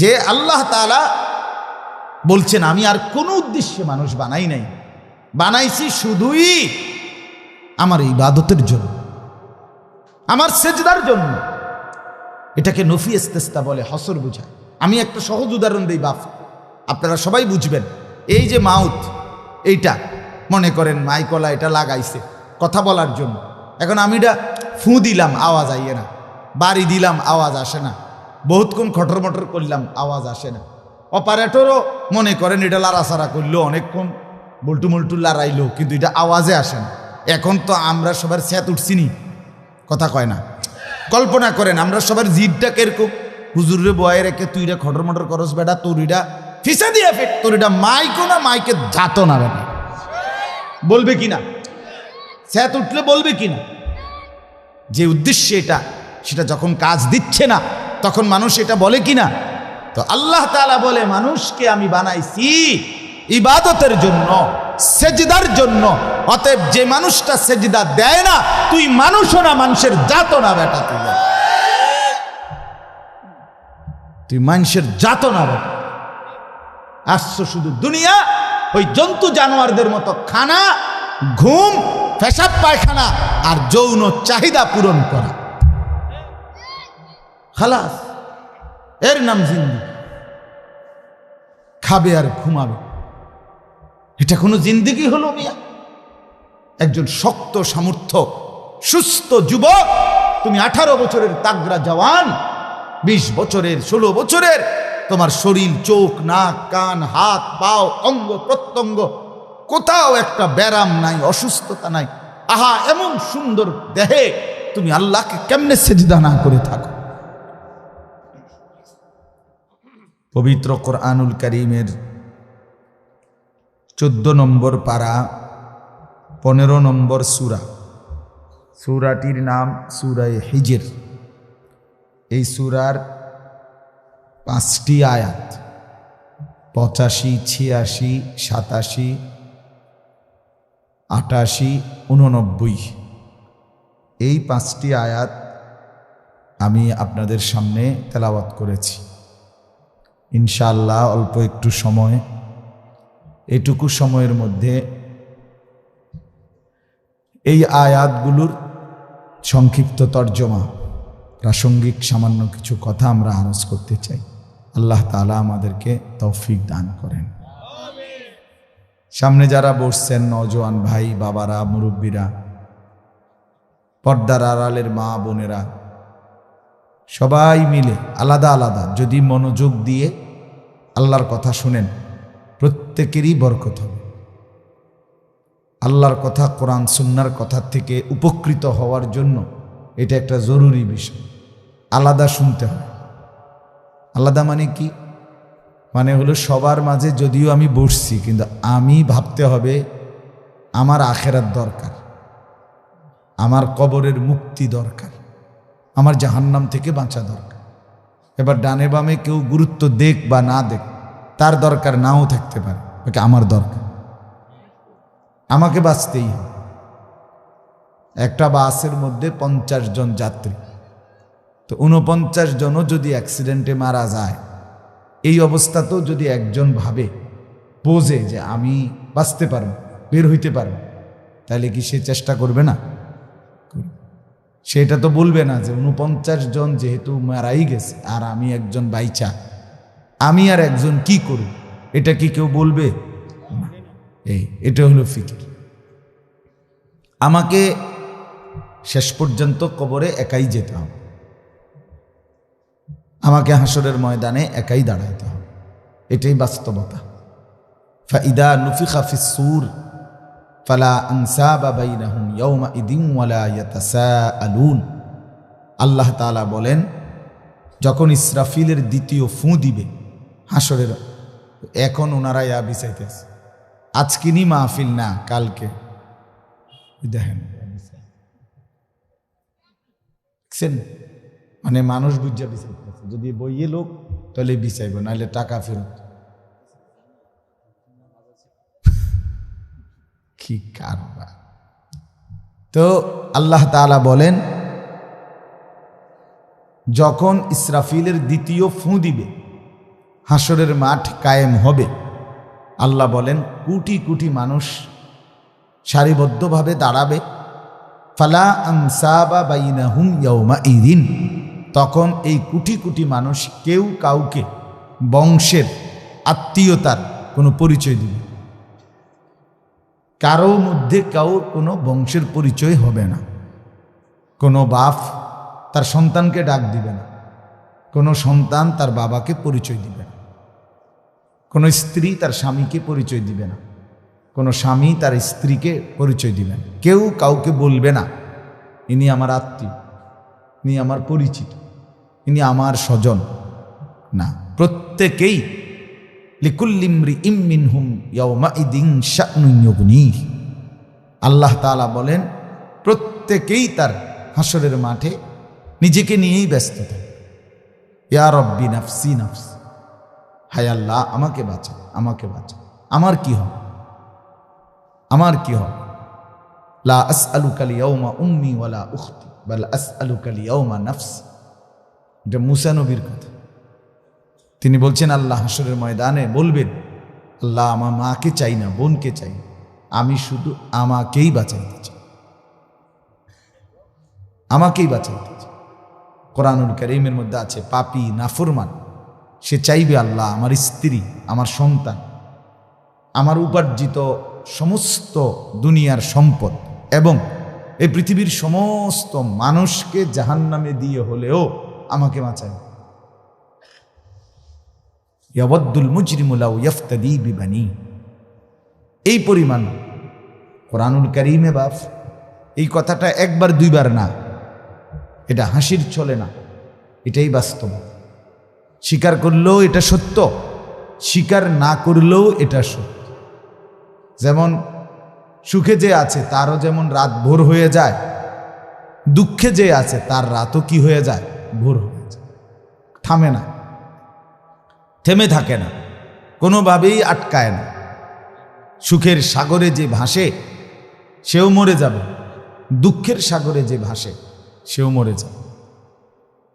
যে আল্লাহ তালা বলছেন, আমি আর কোনো উদ্দেশ্যে মানুষ বানাই নাই। বানাইছি শুধুই আমার ইবাদতের জন্য, আমার সেজদার জন্য। এটাকে নফি এস্তেস্তা বলে, হসর বুঝায়। আমি একটা সহজ উদাহরণ দিই বাপ আপনারা সবাই বুঝবেন। এই যে মাউথ, এইটা, মনে করেন মাইকলা এটা লাগাইছে কথা বলার জন্য। এখন আমি এটা ফু দিলাম, আওয়াজ আইয়ে না। বাড়ি দিলাম, আওয়াজ আসে না। বহুতক্ষণ খটর মটর করলাম, আওয়াজ আসে না। অপারেটরও মনে করেন এটা লাড়াচাড়া করল অনেকক্ষণ বল্টু মল্টু লাড়াইলো, কিন্তু এটা আওয়াজে আসে না। এখন তো আমরা সবার স্যাত উঠছিনি কথা কয় না। কল্পনা করেন, আমরা সবার জিদটা কেরকম? হুজুরে বয়ে রেখে তুই রে খটর মটর করস বেটা তোর এটা ফিসা দিয়ে ফেট তোর এটা মাইকো না, মাইকে যাতো না বেটা। বলবে কি না? স্যাত উঠলে বলবে কি না? যে উদ্দেশ্যে এটা, সেটা যখন কাজ দিচ্ছে না তখন মানুষ এটা বলে কি না তো আল্লাহ তাআলা বলে, মানুষকে আমি বানাইছি ইবাদতের জন্য, সেজদার জন্য। অতএব যে মানুষটা সেজদা দেয় না, তুই মানুষও না, মানুষের জাত না বেটা তুই তুই মানুষের জাত না বেটা। আসছো শুধু দুনিয়া, ওই জন্তু জানোয়ারদের মতো খানা, ঘুম, পেশাব পায়খানা আর যৌন চাহিদা পূরণ করা। খালাস। এর নাম জিন্দি। খাবে আর ঘুমাবে। এটা কোনো জিন্দিগি হলো মিয়া। একজন শক্ত সামর্থ্য, সুস্থ যুবক, তুমি আঠারো বছরের তাগরা জওয়ান, বিশ বছরের, ষোলো বছরের, তোমার শরীর, চোখ, নাক, কান, হাত, পাও, অঙ্গ, প্রত্যঙ্গ, কোথাও একটা ব্যারাম নাই, অসুস্থতা নাই। আহা, এমন সুন্দর দেহে তুমি আল্লাহকে কেমনে সেজদা না করে থাকো? পবিত্র কোরআনুল করিমের চোদ্দ নম্বর পারা, পনেরো নম্বর সুরা। সুরাটির নাম সুরায় হিজের। এই সুরার পাঁচটি আয়াত, পঁচাশি, ছিয়াশি, সাতাশি, আটাশি, উননব্বই। এই পাঁচটি আয়াত আমি আপনাদের সামনে তেলাওয়াত করেছি। ইনশাআল্লাহ অল্প একটু সময়। এটুকু সময়ের মধ্যে এই আয়াতগুলোর সংক্ষিপ্ত তর্জমা, প্রাসঙ্গিক সামান্য কিছু কথা আমরা আরজ করতে চাই। আল্লাহ তালা আমাদেরকে তৌফিক দান করেন। সামনে যারা বসছেন নজওয়ান ভাই, বাবারা, মুরব্বীরা, পর্দার আড়ালের মা বোনেরা সবাই মিলে, আলাদা আলাদা, যদি মনোযোগ দিয়ে আল্লাহর কথা শুনেন, প্রত্যেকেরই বরকত হবে। আল্লাহর কথা কোরআন, সুন্নার কথা থেকে উপকৃত হওয়ার জন্য এটা একটা জরুরি বিষয়। আলাদা শুনতে হয়। আলাদা মানে কি? মানে হলো সবার মাঝে যদিও আমি বসছি, কিন্তু আমি ভাবতে হবে আমার আখেরার দরকার, আমার কবরের মুক্তি দরকার। আমার জাহান্নাম থেকে বাঁচা দরকার। এবার ডানে বামে কেউ গুরুত্ব দেখ বা না দেখ তার দরকার নাও থাকতে পারে ওকে আমার দরকার। আমাকে বাঁচতেই হবে। একটা বাসের মধ্যে পঞ্চাশ জন যাত্রী। তো উনপঞ্চাশ জনও যদি অ্যাক্সিডেন্টে মারা যায়, এই অবস্থাতেও যদি একজন ভাবে, বোঝে যে আমি বাঁচতে পারব, বের হইতে পারব, তাহলে কি সে চেষ্টা করবে না? সেটা তো বলবে না যে উনপঞ্চাশ জন যেহেতু মারাই গেছে, আর আমি একজন বাইচা। আমি আর একজন কি করব? এটা কি কেউ বলবে? এই, এটা হলো ফিকির। আমাকে শেষ পর্যন্ত কবরে একাই যেতে হবে। আমাকে হাসরের ময়দানে একাই দাঁড়াইতে হবে। এটাই বাস্তবতা। ফাইদা নুফিখা ফিসুর ফালা আনসাবা আল্লাহ তাআলা বলেন, যখন ইসরাফিলের দ্বিতীয় ফু দিবে, হাসরের এখন ওনারা ইয়া বিছাইতেছে। আজকিনি মাহফিল না, কালকে। দেখেন। দেখছেন? মানে মানুষ বুঝা বিচাইতেছে যদি বইয়ে লোক, তাহলে বিচাইব নাহলে টাকা ফেরত। কি কারবার তো আল্লাহ তাআলা বলেন, যখন ইসরাফিলের দ্বিতীয় ফু দিবে হাসরের মাঠ কায়েম হবে, আল্লাহ বলেন, কোটি কোটি মানুষ সারিবদ্ধভাবে দাঁড়াবে। ফালা আনসাবা বাইনাহুম ইয়াউমা ইদিন তখন এই কোটি কোটি মানুষ কেউ কাউকে বংশের আত্মীয়তার কোনো পরিচয় দিবে। কারও মধ্যে কাউর কোনো বংশের পরিচয় হবে না। কোনো বাপ তার সন্তানকে ডাক দিবে না। কোনো সন্তান তার বাবাকে পরিচয় দিবে না। কোনো স্ত্রী তার স্বামীকে পরিচয় দিবে না। কোনো স্বামী তার স্ত্রীকে পরিচয় দিবেন কেউ কাউকে বলবে না, ইনি আমার আত্মীয়, ইনি আমার পরিচিত, ইনি আমার স্বজন। না, প্রত্যেকেই লিকুল্লিমরি ইমিন হুম ইয়ৌমাইদিন শানুয়গ্নিহ আল্লাহ তাআলা বলেন, প্রত্যেকেই তার হাসরের মাঠে নিজেকে নিয়েই ব্যস্ত থাকে। ইয়া রব্বি নাফসি নাফস, হায় আল্লাহ, আমাকে বাঁচা আমাকে বাঁচা, আমার কি হবে? আমার কি হবে? লা আসআলুকা লিয়াউমা উম্মি ওয়ালা উখতি, বাল আসআলুকা লিয়াউমা নাফসি। এটা মুসানবীর কথা। তিনি বলছেন, আল্লাহ হাসরের ময়দানে বলবেন, আল্লাহ আমার মাকে চাই না, বোনকে চাই। আমি শুধু আমাকেই বাঁচাইতে চাই আমাকেই বাঁচাইতে চাই কোরআনুল করিমের মধ্যে আছে, পাপি, নাফরমান, সে চাইবে আল্লাহ আমার স্ত্রী, আমার সন্তান, আমার উপার্জিত সমস্ত দুনিয়ার সম্পদ এবং এই পৃথিবীর সমস্ত মানুষকে জাহান্নামে দিয়ে হলেও আমাকে বাঁচায় ইয়াবদ্দুল মুজরিমুলাউ ইয়ফতাদি বিবানি। এই পরিমাণ কোরআনুল করিমে বাপ এই কথাটা একবার দুইবার না, এটা হাসির চলে না, এটাই বাস্তব। স্বীকার করলেও এটা সত্য, স্বীকার না করলেও এটা সত্য। যেমন সুখে যে আছে তারও যেমন রাত ভোর হয়ে যায়, দুঃখে যে আছে তার রাতও কি হয়ে যায়? ভোর হয়ে যায়। থামে না। থেমে থাকে না, কোনোভাবেই আটকায় না। সুখের সাগরে যে ভাসে, সেও মরে যাবে। দুঃখের সাগরে যে ভাসে, সেও মরে যাবে।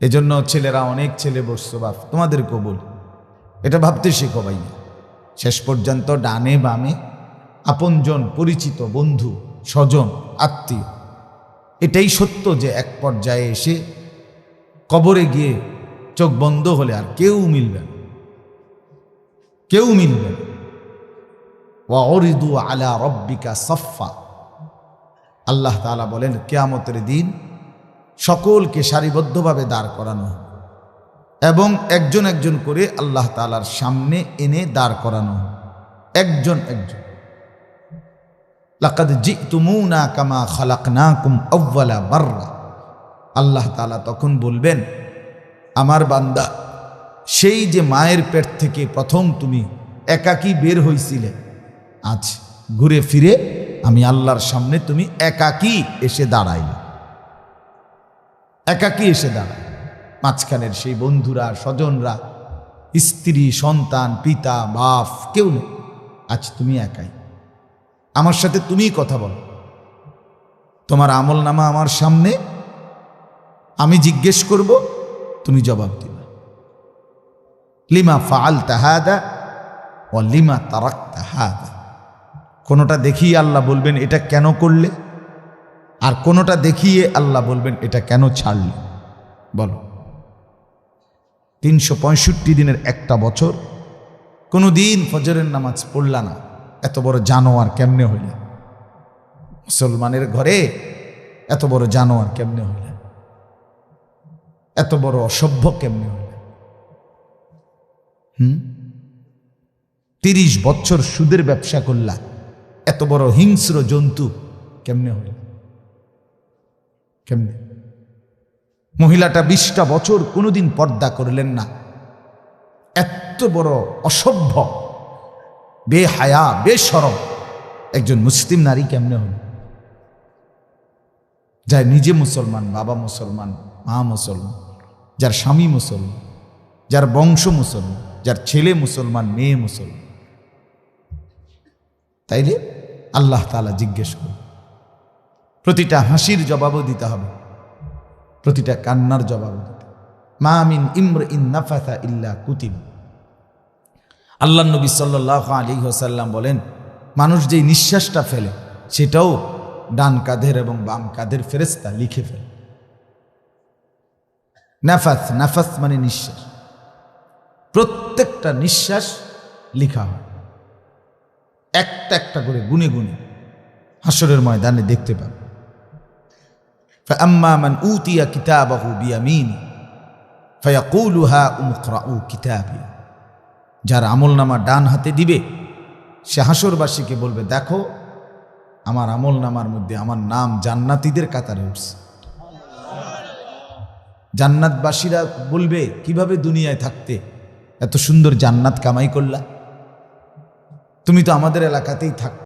এজন্য ছেলেরা অনেক ছেলে বসছো, বাপ, তোমাদেরকেও বলি। এটা ভাবতে শেখো ভাই, শেষ পর্যন্ত ডানে বামে আপনজন, পরিচিত বন্ধু, স্বজন, আত্মীয়, এটাই সত্য যে এক পর্যায়ে এসে কবরে গিয়ে চোখ বন্ধ হলে আর কেউ মিলবে না। কেউ মিলবে না। আলা রব্বিকা সফা আল্লাহ তালা বলেন, কেয়ামতের দিন সকলকে সারিবদ্ধভাবে দাঁড় করানো এবং একজন একজন করে আল্লাহ তালার সামনে এনে দাঁড় করানো একজন একজন। লাকাদ জিতুমুনা কামা খালাকনাকুম আউওয়ালা মাররা আল্লাহ তাআলা তখন বলবেন, আমার বান্দা সেই যে মায়ের পেট থেকে প্রথম তুমি একাকী বের হইছিলে, আজ ঘুরে ফিরে আমি আল্লাহর সামনে তুমি একাকী এসে দাঁড়াইলে। একাকী এসে দাঁড়ায় মাঝখানের সেই বন্ধুরা, স্বজনরা, স্ত্রী, সন্তান, পিতা, বাপ, কেউ নেই। আজ তুমি একাই। আমার সাথে তুমিই কথা বলো। তোমার আমল নামা আমার সামনে। আমি জিজ্ঞেস করব, তুমি জবাব দিবে। লিমা ফাল তাহাদা ও লিমা তারাক তাহাদা কোনোটা দেখিয়ে আল্লাহ বলবেন এটা কেন করলে? আর কোনোটা দেখিয়ে আল্লাহ বলবেন এটা কেন ছাড়লে? বলো। তিনশো পঁয়ষট্টি দিনের একটা বছর কোনো দিন ফজরের নামাজ পড়লা না। এত বড় জানোয়ার কেমনে হইলে? মুসলমানের ঘরে এত বড় জানোয়ার কেমনে হইলে? এত বড় অসভ্য কেমনে হইলে? হুম? তিরিশ বছর সুদের ব্যবসা করলা। এত বড় হিংস্র জন্তু কেমনে হইল কেমনে? মহিলাটা বিশটা বছর কোনোদিন পর্দা করলেন না। এত বড় অসভ্য, বেহায়া, বেসরম একজন মুসলিম নারী কেমনে হল? যার নিজে মুসলমান, বাবা মুসলমান, মা মুসলমান, যার স্বামী মুসলমান, যার বংশ মুসলমান। যার ছেলে মুসলমান, মেয়ে মুসলমান। তাইলে আল্লাহ তালা জিজ্ঞেস করুন, প্রতিটা হাসির জবাবও দিতে হবে, প্রতিটা কান্নার জবাবও দিতে মা মিন ইমর ইন নাফাথা ইল্লা কুতিব। আল্লাহ নবী সাল্লাহ আলী হোসাল্লাম বলেন, মানুষ যেই নিঃশ্বাসটা ফেলে, সেটাও ডান কাঁধের এবং বাম কাঁধের ফেরেস্তা লিখে ফেলে। নাফাস নাফাস মানে নিঃশ্বাস। প্রত্যেকটা নিঃশ্বাস লেখা হয়। একটা একটা করে গুনে গুনে হাসরের ময়দানে দেখতে পান আম্মামান উতিয়া কিতাবাহু বিয়ামিন ফয়াকুলুহা উমকরা উ কিতাবি যার আমল নামা ডান হাতে দিবে, সে হাসরবাসীকে বলবে, দেখো, আমার আমল নামার মধ্যে আমার নাম জান্নাতিদের কাতারে উঠছে। জান্নাতবাসীরা বলবে, কীভাবে দুনিয়ায় থাকতে এত সুন্দর জান্নাত কামাই করলা? তুমি তো আমাদের এলাকাতেই থাক